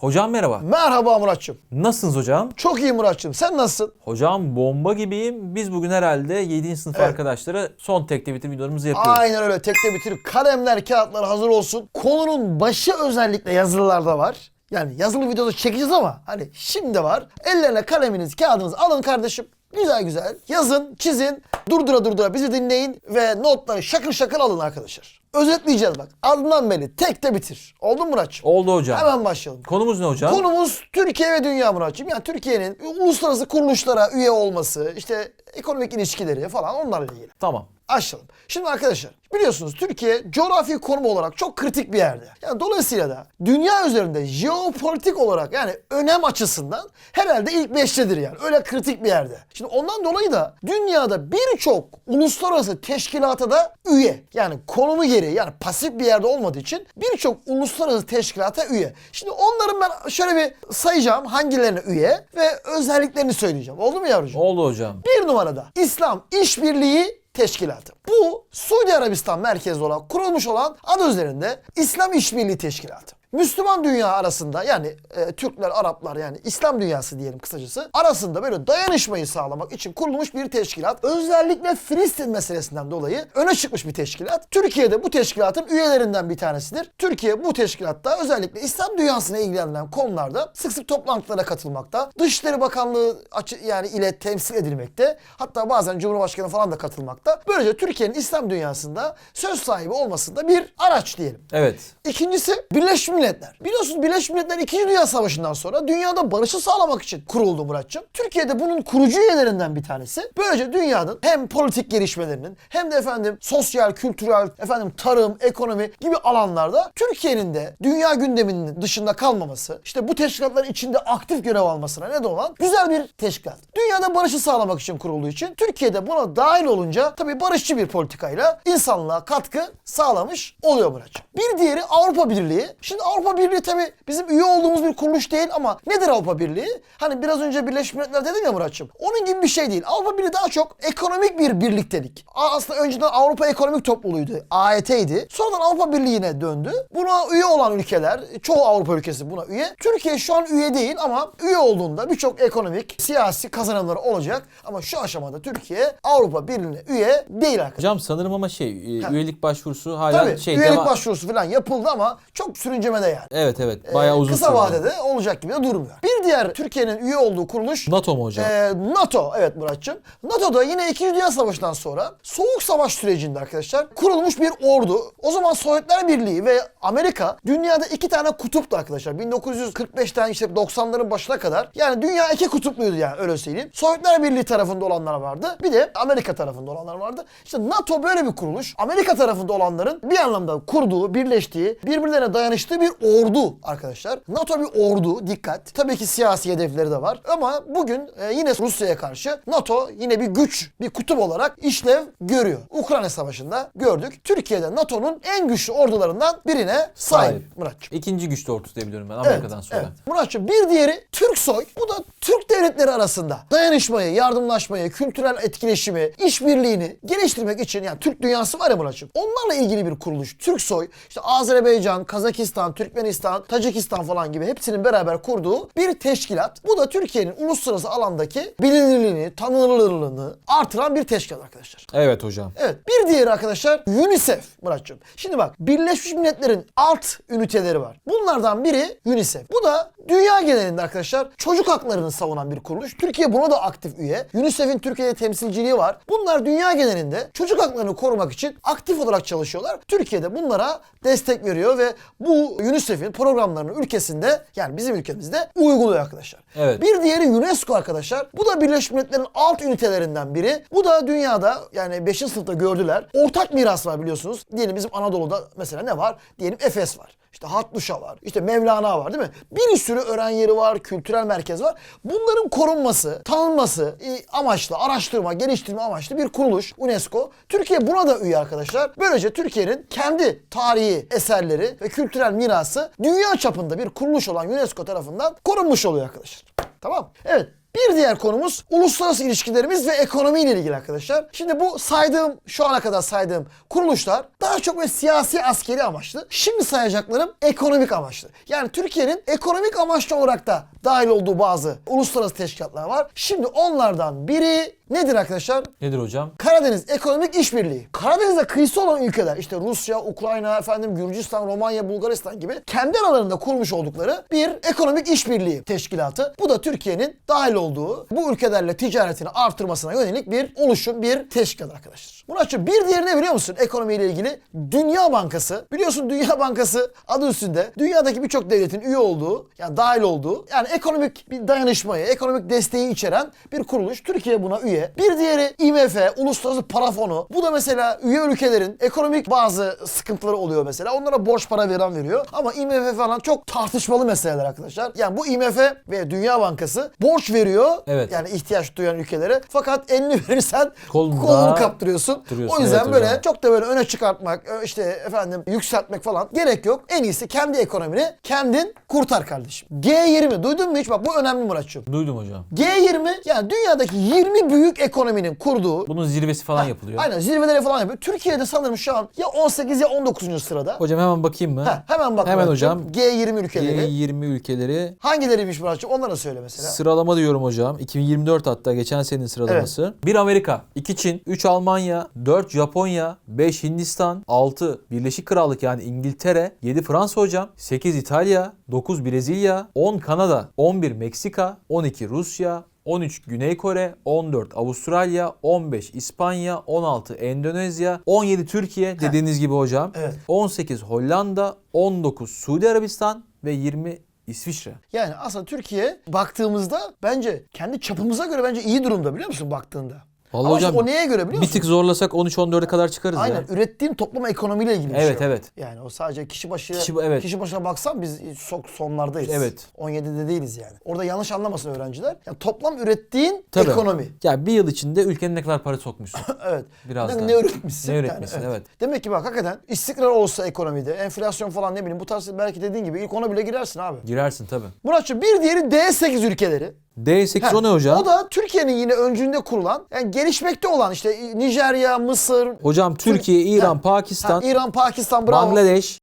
Hocam merhaba. Merhaba Muratçım. Nasılsınız hocam? Çok iyi Muratçım. Sen nasılsın? Hocam bomba gibiyim. Biz bugün herhalde 7. sınıf Evet. arkadaşlara son tekte bitir videolarımızı yapıyoruz. Aynen öyle. Tekte bitir. Kalemler, kağıtlar hazır olsun. Konunun başı özellikle yazılılarda var. Yani yazılı videoda çekeceğiz ama hani şimdi var. Ellerine kaleminiz, kağıdınızı alın kardeşim. Güzel güzel yazın, çizin, durdura durdura bizi dinleyin ve notları şakır şakır alın arkadaşlar. Özetleyeceğiz bak. Adından beri tekte bitir. Oldu mu Muratçım? Oldu hocam. Hemen başlayalım. Konumuz ne hocam? Konumuz Türkiye ve dünya Muratçım. Yani Türkiye'nin uluslararası kuruluşlara üye olması, işte ekonomik ilişkileri falan onlarla ilgili. Tamam. Açalım. Şimdi arkadaşlar biliyorsunuz Türkiye coğrafi konum olarak çok kritik bir yerde. Yani dolayısıyla da dünya üzerinde jeopolitik olarak yani önem açısından herhalde ilk beştedir yani. Öyle kritik bir yerde. Şimdi ondan dolayı da dünyada birçok uluslararası teşkilata da üye. Yani konumu gereği yani pasif bir yerde olmadığı için birçok uluslararası teşkilata üye. Şimdi onların ben şöyle bir sayacağım hangilerine üye ve özelliklerini söyleyeceğim. Oldu mu yavrucuğum? Oldu hocam. Bir numarada İslam İşbirliği Teşkilatı. Bu Suudi Arabistan merkezli olarak kurulmuş olan adı üzerinde İslam İşbirliği Teşkilatı. Müslüman dünya arasında yani e, Türkler, Araplar yani İslam dünyası diyelim kısacası arasında böyle dayanışmayı sağlamak için kurulmuş bir teşkilat. Özellikle Filistin meselesinden dolayı öne çıkmış bir teşkilat. Türkiye'de bu teşkilatın üyelerinden bir tanesidir. Türkiye bu teşkilatta özellikle İslam dünyasına ilgilenen konularda sık sık toplantılara katılmakta. Dışişleri Bakanlığı açı, yani ile temsil edilmekte. Hatta bazen Cumhurbaşkanı falan da katılmakta. Böylece Türkiye'nin İslam dünyasında söz sahibi olmasında bir araç diyelim. Evet. İkincisi Birleşmiş Milletler. Biliyorsunuz Birleşmiş Milletler 2. Dünya Savaşı'ndan sonra dünyada barışı sağlamak için kuruldu Muratçım. Türkiye'de bunun kurucu üyelerinden bir tanesi. Böylece dünyanın hem politik gelişmelerinin hem de efendim sosyal, kültürel, efendim tarım, ekonomi gibi alanlarda Türkiye'nin de dünya gündeminin dışında kalmaması, işte bu teşkilatların içinde aktif görev almasına neden olan güzel bir teşkilat. Dünyada barışı sağlamak için kurulduğu için Türkiye'de buna dahil olunca tabii barışçı bir politikayla insanlığa katkı sağlamış oluyor Muratçım. Bir diğeri Avrupa Birliği. Şimdi Avrupa Birliği tabii bizim üye olduğumuz bir kuruluş değil ama nedir Avrupa Birliği? Hani biraz önce Birleşmiş Milletler dedim ya Muratçım. Onun gibi bir şey değil. Avrupa Birliği daha çok ekonomik bir birliktelik. Aslında önceden Avrupa Ekonomik Topluluğuydu. AET'ydi. Sonradan Avrupa Birliği'ne döndü. Buna üye olan ülkeler, çoğu Avrupa ülkesi buna üye. Türkiye şu an üye değil ama üye olduğunda birçok ekonomik, siyasi kazanımları olacak. Ama şu aşamada Türkiye Avrupa Birliği'ne üye değil arkadaşlar. Hocam sanırım ama şey e, üyelik başvurusu hala Tabii şey üyelik devam- başvurusu falan yapıldı ama çok sürüncemede yani. Evet evet. Bayağı Ee, uzun Kısa sürdü. vadede olacak gibi de durmuyor. Bir diğer Türkiye'nin üye olduğu kuruluş NATO mu hocam? ee, NATO evet Muratçım. NATO'da yine 2. Dünya Savaşı'ndan sonra Soğuk Savaş sürecinde arkadaşlar kurulmuş bir ordu. O zaman Sovyetler Birliği ve Amerika dünyada iki tane kutuptu arkadaşlar. 1945'ten işte 90'ların başına kadar. Yani dünya iki kutupluydu yani öyle söyleyeyim. Sovyetler Birliği tarafında olanlar vardı. Bir de Amerika tarafında olanlar vardı. İşte NATO böyle bir kuruluş. Amerika tarafında olanların bir anlamda kurduğu, birleştiği, birbirlerine dayanıştığı bir ordu arkadaşlar. NATO bir ordu dikkat. Tabii ki siyasi hedefleri de var. Ama bugün e, yine Rusya'ya karşı NATO yine bir güç, bir kutup olarak işlev görüyor. Ukrayna Savaşı'nda gördük. Türkiye'de NATO'nun en güçlü ordularından birine sahip, Sahip. Muratçım. İkinci güçlü ordusu diye biliyorum ben Amerika'dan sonra. Evet. Muratçım bir diğeri Türksoy. Bu da Türk devletleri arasında dayanışmayı, yardımlaşmayı, kültürel etkileşimi, işbirliğini geliştirmek için yani Türk dünyası var ya Muratçım. Onlarla ilgili bir kuruluş. Türksoy işte Azerbaycan, Kazakistan, Türkmenistan, Tacikistan falan gibi hepsinin beraber kurduğu bir teşkilat. Bu da Türkiye'nin uluslararası alandaki bilinirliğini, tanınırlığını artıran bir teşkilat arkadaşlar. Evet hocam. Evet. Bir diğeri arkadaşlar UNICEF Muratçım. Şimdi bak Birleşmiş Milletler'in alt üniteleri var. Bunlardan biri UNICEF. Bu da dünya genelinde arkadaşlar çocuk haklarını savunan bir kuruluş. Türkiye buna da aktif üye. UNICEF'in Türkiye'de temsilciliği var. Bunlar dünya genelinde çocuk haklarını korumak için aktif olarak çalışıyorlar. Türkiye'de bunlara destek veriyor ve bu UNICEF'in programlarını ülkesinde yani bizim ülkemizde uyguluyor arkadaşlar. Evet. Bir diğeri UNESCO arkadaşlar. Bu da Birleşmiş Milletler'in alt ünitelerinden biri. Bu da dünyada yani 5. sınıfta gördüler. Ortak miras var biliyorsunuz. Diyelim bizim Anadolu'da mesela ne var? Diyelim Efes var. İşte Hattuşa var. İşte Mevlana var değil mi? Bir sürü öğren yeri var, kültürel merkez var. Bunların korunması, tanınması e, amaçlı, araştırma, geliştirme amaçlı bir kuruluş UNESCO. Türkiye buna da üye arkadaşlar. Böylece Türkiye'nin kendi tarihi eserleri ve kültürel mirası dünya çapında bir kuruluş olan UNESCO tarafından korunmuş oluyor arkadaşlar. Tamam. Evet. Bir diğer konumuz uluslararası ilişkilerimiz ve ekonomiyle ilgili arkadaşlar. Şimdi bu saydığım, şu ana kadar saydığım kuruluşlar daha çok böyle siyasi askeri amaçlı. Şimdi sayacaklarım ekonomik amaçlı. Yani Türkiye'nin ekonomik amaçlı olarak da dahil olduğu bazı uluslararası teşkilatlar var. Şimdi onlardan biri nedir arkadaşlar? Nedir hocam? Karadeniz Ekonomik İşbirliği. Karadeniz'e kıyısı olan ülkeler işte Rusya, Ukrayna, efendim Gürcistan, Romanya, Bulgaristan gibi kendi aralarında kurmuş oldukları bir ekonomik işbirliği teşkilatı. Bu da Türkiye'nin dahil olduğu bu ülkelerle ticaretini artırmasına yönelik bir oluşum, bir teşkilat arkadaşlar. Muratçım bir diğeri ne biliyor musun ekonomiyle ilgili? Dünya Bankası. Biliyorsun Dünya Bankası adı üstünde dünyadaki birçok devletin üye olduğu, yani dahil olduğu, yani ekonomik bir dayanışmayı, ekonomik desteği içeren bir kuruluş. Türkiye buna üye. Bir diğeri IMF, Uluslararası Para Fonu. Bu da mesela üye ülkelerin ekonomik bazı sıkıntıları oluyor mesela. Onlara borç para veren veriyor. Ama IMF falan çok tartışmalı meseleler arkadaşlar. Yani bu IMF ve Dünya Bankası borç veriyor. Evet. Yani ihtiyaç duyan ülkelere. Fakat elini verirsen Kolunda kolunu kaptırıyorsun. O yüzden Evet böyle hocam. çok da böyle öne çıkartmak, işte efendim yükseltmek falan gerek yok. En iyisi kendi ekonomini kendin kurtar kardeşim. G20 duydun mu hiç? Bak bu önemli Muratçım. Duydum hocam. G20 yani dünyadaki 20 büyük ekonominin kurduğu Bunun zirvesi falan yapılıyor. Aynen zirveleri falan yapıyor. Türkiye'de sanırım şu an ya 18 ya 19. sırada. Hocam hemen bakayım mı? Ha, hemen bak Hemen hocam. G20 ülkeleri. G20 ülkeleri Hangileriymiş Muratçım? Onları söyle mesela. Sıralama diyorum hocam. 2024 hatta geçen senenin sıralaması. 1 Amerika, 2 Çin, 3 Almanya, 4 Japonya, 5 Hindistan, 6 Birleşik Krallık yani İngiltere, 7 Fransa hocam, 8 İtalya, 9 Brezilya, 10 Kanada, 11 Meksika, 12 Rusya, 13 Güney Kore, 14 Avustralya, 15 İspanya, 16 Endonezya, 17 Türkiye dediğiniz gibi hocam. Evet. 18 Hollanda, 19 Suudi Arabistan ve 20 İsviçre. Yani aslında Türkiye baktığımızda bence kendi çapımıza göre bence iyi durumda biliyor musun baktığında? Vallahi Ama hocam o neye göre biliyor bir musun? tık zorlasak 13-14'e kadar çıkarız Aynen ya. ürettiğin toplum ekonomiyle ilgili bir Evet, şey. o. evet. Yani o sadece kişi başı Kişi evet. kişi başına baksan biz çok sonlardayız. Evet. 17'de değiliz yani. Orada yanlış anlamasın öğrenciler. Yani toplam ürettiğin Tabii. ekonomi. Ya bir yıl içinde ülkenin ne kadar para sokmuşsun. Evet. Biraz ne, ne üretmişsin? Ne yani, üretmişsin, evet. Demek ki bak hakikaten istikrar olsa ekonomide, enflasyon falan ne bileyim bu tarz belki dediğin gibi ilk ona bile girersin abi. Girersin tabii. Muratçım bir diğeri D8 ülkeleri. D8 o ne hocam? O da Türkiye'nin yine öncünde kurulan, yani gelişmekte olan işte Nijerya, Mısır, Hocam Türkiye, İran, Ha, Pakistan, ha, İran, Pakistan, bravo. Bangladeş,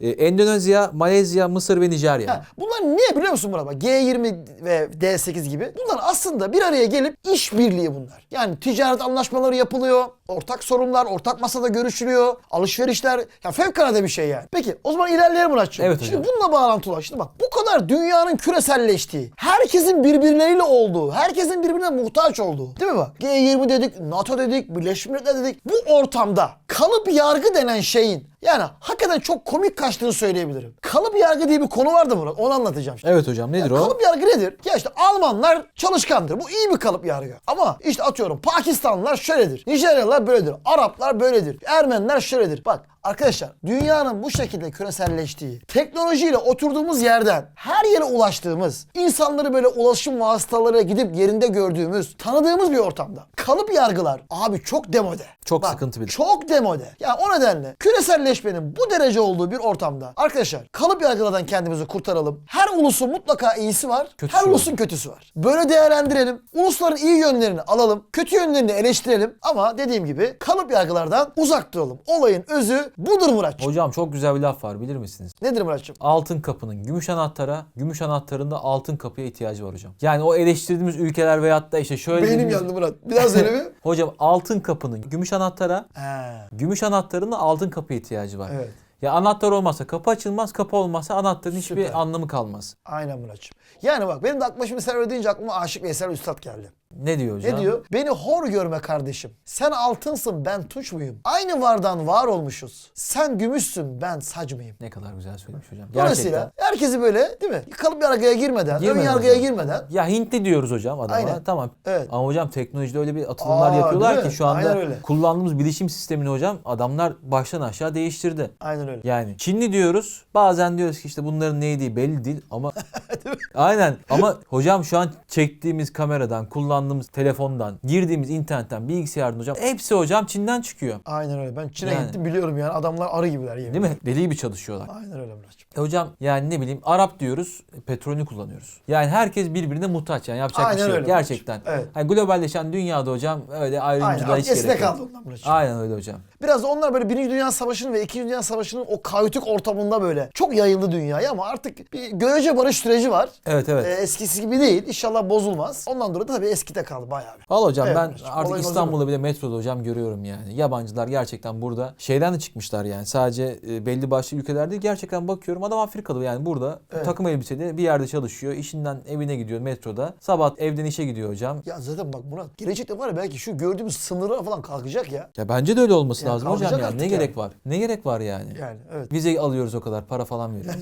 e, Endonezya, Malezya, Mısır ve Nijerya. Ha, bunlar ne biliyor musun Murat? Bak, G20 ve D8 gibi. Bunlar aslında bir araya gelip işbirliği bunlar. Yani ticaret anlaşmaları yapılıyor. Ortak sorunlar, ortak masada görüşülüyor. Alışverişler. Ya fevkalade bir şey yani. Peki o zaman ilerleyelim Muratçığım. Evet Şimdi hocam. bununla bağlantılı olarak şimdi bak bu kadar dünyanın küreselleştiği, herkesin birbirleriyle olduğu, herkesin birbirine muhtaç olduğu. Değil mi bak? G20 dedik, NATO dedik, Birleşmiş Milletler dedik. Bu ortamda kalıp yargı denen şeyin yani hakikaten çok komik kaçtığını söyleyebilirim. Kalıp yargı diye bir konu vardı Murat. Onu anlatacağım şimdi. Evet hocam nedir o? Kalıp yargı nedir? Ya işte Almanlar çalışkandır. Bu iyi bir kalıp yargı. Ama işte atıyorum Pakistanlılar şöyledir. Nijeryalılar böyledir. Araplar böyledir. Ermeniler şöyledir. Bak arkadaşlar dünyanın bu şekilde küreselleştiği, teknolojiyle oturduğumuz yerden her yere ulaştığımız, insanları böyle ulaşım vasıtaları gidip yerinde gördüğümüz, tanıdığımız bir ortamda. Kalıp yargılar abi çok demode. Çok sıkıntı bir de. Çok demode. Yani o nedenle küreselleşmenin bu derece olduğu bir ortamda arkadaşlar kalıp yargılardan kendimizi kurtaralım. Her ulusun mutlaka iyisi var. Kötüsü her var. ulusun kötüsü var. Böyle değerlendirelim. Ulusların iyi yönlerini alalım. Kötü yönlerini eleştirelim. Ama dediğim gibi kalıp yargılardan uzak duralım. Olayın özü budur Muratçım. Hocam çok güzel bir laf var bilir misiniz? Nedir Muratçım? Altın kapının gümüş anahtara, gümüş anahtarın da altın kapıya ihtiyacı var hocam. Yani o eleştirdiğimiz ülkeler veyahut da işte şöyle Beynim dediğimiz- yandı Murat. Biraz öyle mi? Hocam altın kapının gümüş anahtara, He, gümüş anahtarın da altın kapıya ihtiyacı var. evet. Ya anahtar olmazsa kapı açılmaz, kapı olmazsa anahtarın hiçbir Süper. anlamı kalmaz. Aynen Muratçım. Yani bak benim de aklıma şimdi sen öyle deyince aklıma Aşık Veysel Üstad geldi. Ne diyor hocam? Ne diyor? Beni hor görme kardeşim. Sen altınsın ben tunç muyum? Aynı vardan var olmuşuz. Sen gümüşsün ben sac mıyım? Ne kadar güzel söylemiş hocam. Dolayısıyla Gerçekten. herkesi böyle değil mi? Kalıp yargıya girmeden, Girmeden ön yargıya hocam. girmeden. Ya Hintli diyoruz hocam adama. Aynen. Tamam. Evet. Ama hocam teknolojide öyle bir atılımlar Aa, yapıyorlar değil ki mi? şu anda Aynen öyle. kullandığımız bilişim sistemini hocam adamlar baştan aşağı değiştirdi. Aynen öyle. Yani Çinli diyoruz. Bazen diyoruz ki işte bunların neydi belli değil ama Aynen ama hocam şu an çektiğimiz kameradan, kullandığımız telefondan, girdiğimiz internetten, bilgisayardan hocam hepsi hocam Çin'den çıkıyor. Aynen öyle. Ben Çin'e Yani. gittim biliyorum yani. Adamlar arı gibiler yemin Değil mi? Deli gibi çalışıyorlar. Aynen öyle Muratçım. E hocam yani ne bileyim Arap diyoruz, e, petrolünü kullanıyoruz. Yani herkes birbirine muhtaç yani yapacak bir Aynen şey yok öyle gerçekten. Evet. Hani globalleşen dünyada hocam öyle Aynen. ayrımcılığa hiç gerek yok. kaldı ondan Muratçım. Aynen öyle hocam. Biraz da onlar böyle Birinci Dünya Savaşı'nın ve İkinci Dünya Savaşı'nın o kaotik ortamında böyle çok yayıldı dünyaya ama artık bir görece barış süreci var. Evet evet. Ee, eskisi gibi değil. İnşallah bozulmaz. Ondan dolayı da tabii eskide kaldı bayağı bir. Valla hocam Evet, ben hocam. artık. İstanbul'da bile metroda hocam görüyorum yani. Yabancılar gerçekten burada şeyden de çıkmışlar yani. Sadece e, belli başlı ülkelerde. Gerçekten bakıyorum adam Afrikalı yani burada Evet. takım elbiseli bir yerde çalışıyor. İşinden evine gidiyor metroda. Sabah evden işe gidiyor hocam. Ya zaten bak Murat gelecekte var ya belki şu gördüğümüz sınırlar falan kalkacak ya. Ya bence de öyle olması Ya lazım hocam yani. Ne yani. gerek var? Ne gerek var yani? Yani evet. Vize alıyoruz o kadar. Para falan veriyoruz.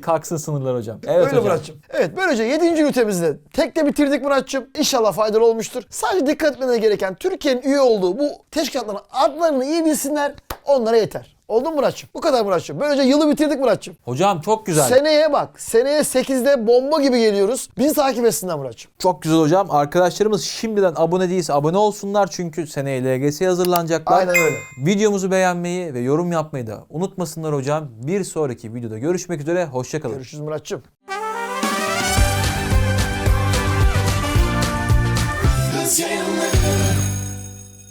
Kalksın sınırlar hocam. Evet Öyle hocam. Muratçım. Evet böylece 7. ünitemizi de tekte bitirdik Muratçım. İnşallah faydalı olmuştur. Sadece dikkat etmeleri gereken Türkiye'nin üye olduğu bu teşkilatların adlarını iyi bilsinler. Onlara yeter. Oldu mu Muratçım? Bu kadar Muratçım. Böylece yılı bitirdik Muratçım. Hocam çok güzel. Seneye bak. Seneye 8'de bomba gibi geliyoruz. Bizi takip etsinler Muratçım. Çok güzel hocam. Arkadaşlarımız şimdiden abone değilse abone olsunlar çünkü seneye LGS'ye hazırlanacaklar. Aynen öyle. Videomuzu beğenmeyi ve yorum yapmayı da unutmasınlar hocam. Bir sonraki videoda görüşmek üzere. Hoşçakalın. Görüşürüz Muratçım.